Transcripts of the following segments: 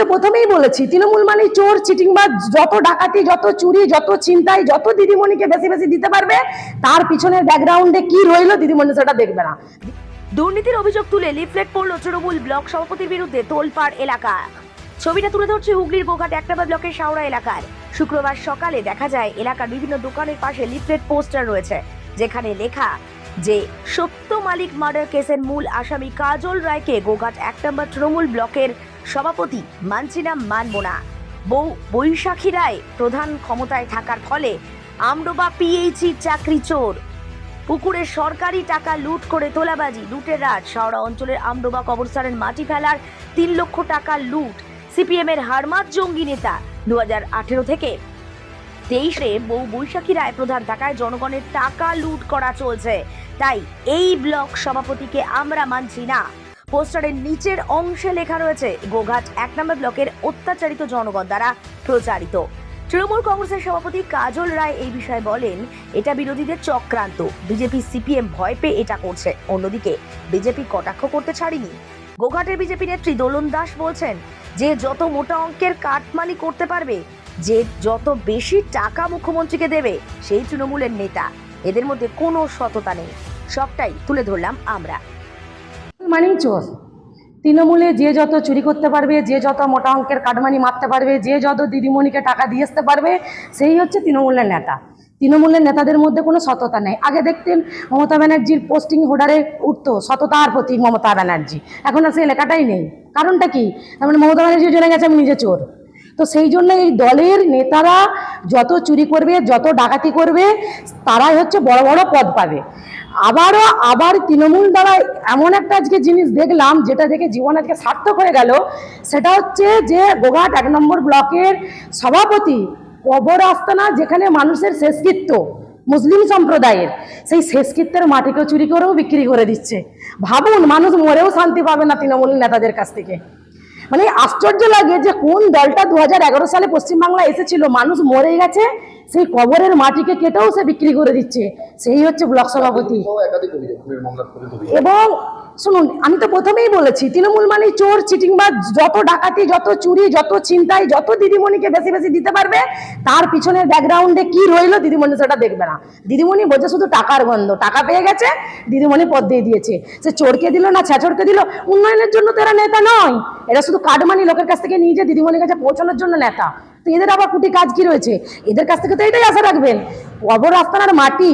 তো প্রথমেই বলেছি, তৃণমূল মানে চোর, চিটিংবাজ, যত ডাকাতি, যত চুরি, যত চিন্তাই যত দিদিমণিকে বেশি বেশি দিতে পারবে, তার পিছনের ব্যাকগ্রাউন্ডে কি রইল দিদিমণি সেটা দেখবে না। দুর্নীতির অভিযোগ তুলে লিফলেট পড়ল তৃণমূল ব্লক সভাপতির বিরুদ্ধে তোলপাড় এলাকা। ছবিটা তুলে ধরছে হুগলির গোঘাট এক নম্বর ব্লকের শাওড়া এলাকার। শুক্রবার সকালে দেখা যায়, এলাকার বিভিন্ন দোকানের পাশে লিফলেট পোস্টার রয়েছে, যেখানে লেখা যে, সত্য মালিক মার্ডার কেসের মূল আসামি কাজল রায়কে গোঘাট এক নম্বর তৃণমূল ব্লকের সভাপতি মানছি না মানব না বউ বৈশাখী রায় প্রধান ক্ষমতায় থাকার ফলে আমডোবা পিএইচি চাকরি চোর। পুকুরে সরকারি টাকা লুট করে তোলাবাজি, লুটের রাত শাওড়া অঞ্চলের আমডোবা কবরস্থানের মাটি ফেলার তিন লক্ষ টাকা লুট। সিপিএম এর হারমাত জঙ্গি নেতা দু হাজার আঠেরো থেকে তেইশে বউ বৈশাখী রায় প্রধান থাকায় জনগণের টাকা লুট করা চলছে। তাই এই ব্লক সভাপতিকে আমরা মানছি না। পোস্টারের নিচের অংশে লেখা রয়েছে, গোঘাট এক নম্বর ব্লকের অত্যাচারিত জনগণ দ্বারা প্রচারিত। তৃণমূল কংগ্রেসের সভাপতি কাজল রায় এই বিষয়ে বলেন, এটা বিরোধীদের চক্রান্ত। বিজেপি সিপিএম ভয় পেয়ে এটা করছে। অন্যদিকে, বিজেপি কটাক্ষ করতে ছাড়িনি। গোঘাটের বিজেপি নেত্রী দোলন দাস বলছেন, যে যত মোটা অঙ্কের কাটমানি করতে পারবে, যে যত বেশি টাকা মুখ্যমন্ত্রীকে দেবে, সেই তৃণমূলের নেতা। এদের মধ্যে কোনো সততা নেই। সবটাই তুলে ধরলাম আমরা। মানেই চোর। তৃণমূলে যে যত চুরি করতে পারবে, যে যত মোটা অঙ্কের কাটমানি মারতে পারবে, যে যত দিদিমণিকে টাকা দিয়ে আসতে পারবে, সেই হচ্ছে তৃণমূলের নেতা। তৃণমূলের নেতাদের মধ্যে কোনো সততা নেই। আগে দেখতেন মমতা ব্যানার্জির পোস্টিং হোডারে উঠত সততার প্রতি মমতা ব্যানার্জি। এখন আর সেই লেখাটাই নেই। কারণটা কি? তার মানে মমতা ব্যানার্জি জেনে গেছে আমি নিজে চোর। তো সেই জন্য এই দলের নেতারা যত চুরি করবে, যত ডাকাতি করবে, তারাই হচ্ছে বড় বড় পদ পাবে। আবারও, আবার তৃণমূল দ্বারা এমন একটা আজকে জিনিস দেখলাম, যেটা দেখে জীবন আজকে সার্থক হয়ে গেল, সেটা হচ্ছে যে গোঘাট এক নম্বর ব্লকের সভাপতি কবর আস্তানা, যেখানে মানুষের শেষকৃত্য, মুসলিম সম্প্রদায়ের, সেই শেষকৃত্যের মাটিকেও চুরি করেও বিক্রি করে দিচ্ছে। ভাবুন, মানুষ মরেও শান্তি পাবে না তৃণমূল নেতাদের কাছ থেকে। মানে আশ্চর্য লাগে যে কোন দলটা দু হাজার এগারো সালে পশ্চিমবাংলা এসেছিল মানুষ মরে গেছে সেই কবরের মাটিকে কেটেও সে বিক্রি করে দিচ্ছে। সেই হচ্ছে ব্লক সভাপতি। এবং শুনুন, আমি তো প্রথমেই বলেছি, তৃণমূল মানে চোর, চিটিংবাজ, যত ডাকাতি, যত চুরি, যত চিন্তাই যত দিদিমণিকে বেশি বেশি দিতে পারবে, তার পিছনের ব্যাকগ্রাউন্ডে কি রইল দিদিমণি সেটা দেখবে না। দিদিমণি বোঝে শুধু টাকার গন্ধ, টাকা পেয়ে গেছে, দিদিমণি পদ দিয়ে দিয়েছে। সে চোরকে দিল না ছেচড়কে দিল? উন্নয়নের জন্য তো এরা নেতা নয়। এরা শুধু কাটমানি লোকের কাছ থেকে নিয়ে যে দিদিমণির কাছে পৌঁছানোর জন্য নেতা। তো এদের আবার কুটি কাজ কি রয়েছে? এদের কাছ থেকে তো এটাই আশা রাখবেন। আস্তানার মাটি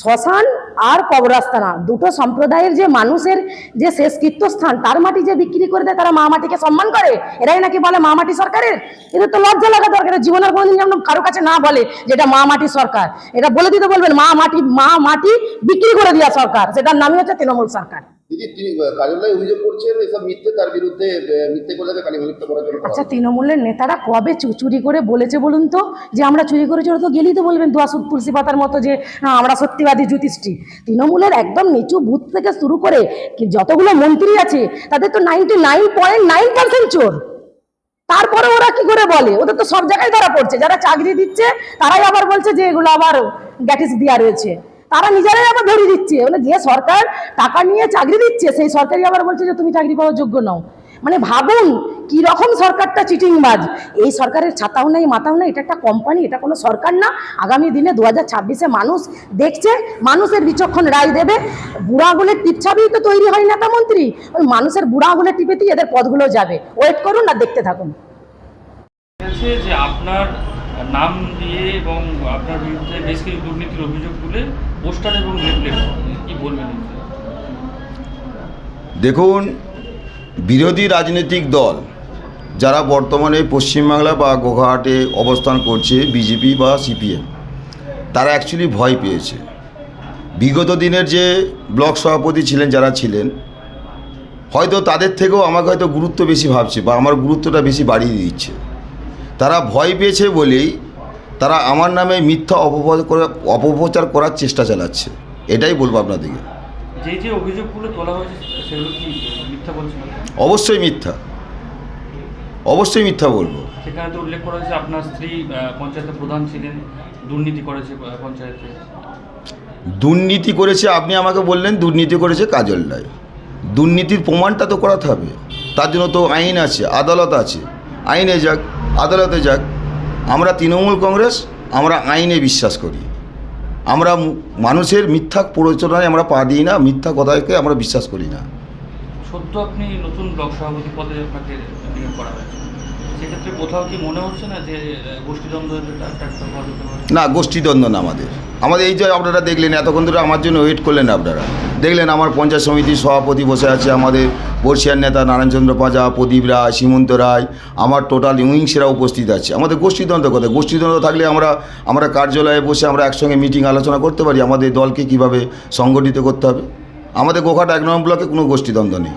শ্মশান আর কবরাস্তানা দুটো সম্প্রদায়ের যে মানুষের যে শেষ কীর্তস্থান তার মাটি যে বিক্রি করে দেয়, তারা মা মাটিকে সম্মান করে? এরাই নাকি বলে মা মাটি সরকারের? এদের তো লজ্জা লাগা দরকার জীবনের কোনোদিন যেন কারও কাছে না বলে যেটা মা মাটি সরকার। এটা বলে দিতে বলবেন, মা মাটি মা মাটি বিক্রি করে দেওয়া সরকার, সেটার নামই হচ্ছে তৃণমূল সরকার। দিদি তিনি কাজলাই অভিযোগ করছেন এসব মিথ্যে তার বিরুদ্ধে মিথ্যে করে তাকে কালিমালিপ্ত করার জন্য আচ্ছা তৃণমূলের নেতারা কবে চুরি করে বলেছে বলুন তো? যে আমরা চুরি করেছি ওরা তো গেলেই তো বলবেন দোয়া তুলসী পাতার মতো যে আমরা সত্যিবাদী জ্যোতিষী তৃণমূলের একদম নিচু বুথ থেকে শুরু করে যতগুলো মন্ত্রী আছে তাদের তো ninety nine point nine percent চোর। তারপরে ওরা কি করে বলে? ওদের তো সব জায়গায় ধরা পড়ছে। যারা চাকরি দিচ্ছে তারাই আবার বলছে যে এগুলো আবার গ্যাটিস দেওয়া রয়েছে। তারা নিজেরাই আবার ধরিয়ে দিচ্ছে। মানে যে সরকার টাকা নিয়ে চাকরি দিচ্ছে, সেই সরকারই আবার বলছে যে তুমি চাকরি পাওয়ার যোগ্য নও। মানে ভাবুন কি রকম সরকারটা চিটিংবাজ। এই সরকারের ছাতাও নেই, মাথাও নেই, এটা একটা কোম্পানি এটা কোনো সরকার না। আগামী দিনে দু হাজার ছাব্বিশে মানুষ দেখছে, মানুষের বিচক্ষণ রায় দেবে। বুড়া আঙুলের টিপ তো তৈরি হয় নেতা মন্ত্রী। ওই মানুষের বুড়া আঙুলের টিপেতেই এদের পদগুলো যাবে। ওয়েট করুন আর দেখতে থাকুন। যে আপনার নাম দিয়ে এবং আপনার বিরুদ্ধে বেশ কিছু দুর্নীতির অভিযোগ তুলে পোস্টার এবং কি বলবেন দেখুন, বিরোধী রাজনৈতিক দল যারা বর্তমানে পশ্চিমবাংলা বা গোঘাটে অবস্থান করছে, বিজেপি বা সিপিএম, তারা অ্যাকচুয়ালি ভয় পেয়েছে। বিগত দিনের যে ব্লক সভাপতি ছিলেন, যারা ছিলেন, হয়তো তাদের থেকেও আমাকে হয়তো গুরুত্ব বেশি ভাবছে বা আমার গুরুত্বটা বেশি বাড়িয়ে দিচ্ছে। তারা ভয় পেয়েছে বলেই তারা আমার নামে মিথ্যা অপপ্রচার করা অপপ্রচার করার চেষ্টা চালাচ্ছে। এটাই বলব আপনাদেরকে। যে যে অভিযোগগুলো তোলা হয়েছে সেগুলো কি মিথ্যা বলছেন অবশ্যই মিথ্যা। অবশ্যই মিথ্যা বলব। সেখানে তো উল্লেখ করা হয়েছে আপনার স্ত্রী পঞ্চায়েতের প্রধান ছিলেন দুর্নীতি করেছে পঞ্চায়েতে। দুর্নীতি করেছে আপনি আমাকে বললেন দুর্নীতি করেছে কাজল রায়। দুর্নীতির প্রমাণটা তো করাতে হবে। তার জন্য তো আইন আছে আদালত আছে। আইনে যাক আদালতে যাক। আমরা তৃণমূল কংগ্রেস, আমরা আইনে বিশ্বাস করি। আমরা মানুষের মিথ্যা প্ররোচনায় আমরা পা দিই না, মিথ্যা কথাকে আমরা বিশ্বাস করি না। সদ্য আপনি নতুন ব্লক সভাপতি পদে আপনাকে নিয়োগ করা হয়েছে। সেক্ষেত্রে কোথাও কি মনে হচ্ছে না যে পারে? না, গোষ্ঠীদ্বন্দ্ব না আমাদের। আমাদের এই যে আপনারা দেখলেন, এতক্ষণ ধরে আমার জন্য ওয়েট করলেন আপনারা। দেখলেন আমার পঞ্চায়েত সমিতির সভাপতি বসে আছে আমাদের বর্ষিয়ার নেতা নারায়ণচন্দ্র পাঁজা, প্রদীপ রায় সীমন্ত রায়, আমার টোটাল উইংসরা উপস্থিত আছে। আমাদের গোষ্ঠীদ্বন্দ্ব কথা গোষ্ঠীদ্বন্দ্ব থাকলে আমরা আমরা কার্যালয়ে বসে আমরা একসঙ্গে মিটিং আলোচনা করতে পারি। আমাদের দলকে কীভাবে সংগঠিত করতে হবে? আমাদের গোঘাট এক নম্বর ব্লকে কোনো গোষ্ঠীদ্বন্দ্ব নেই।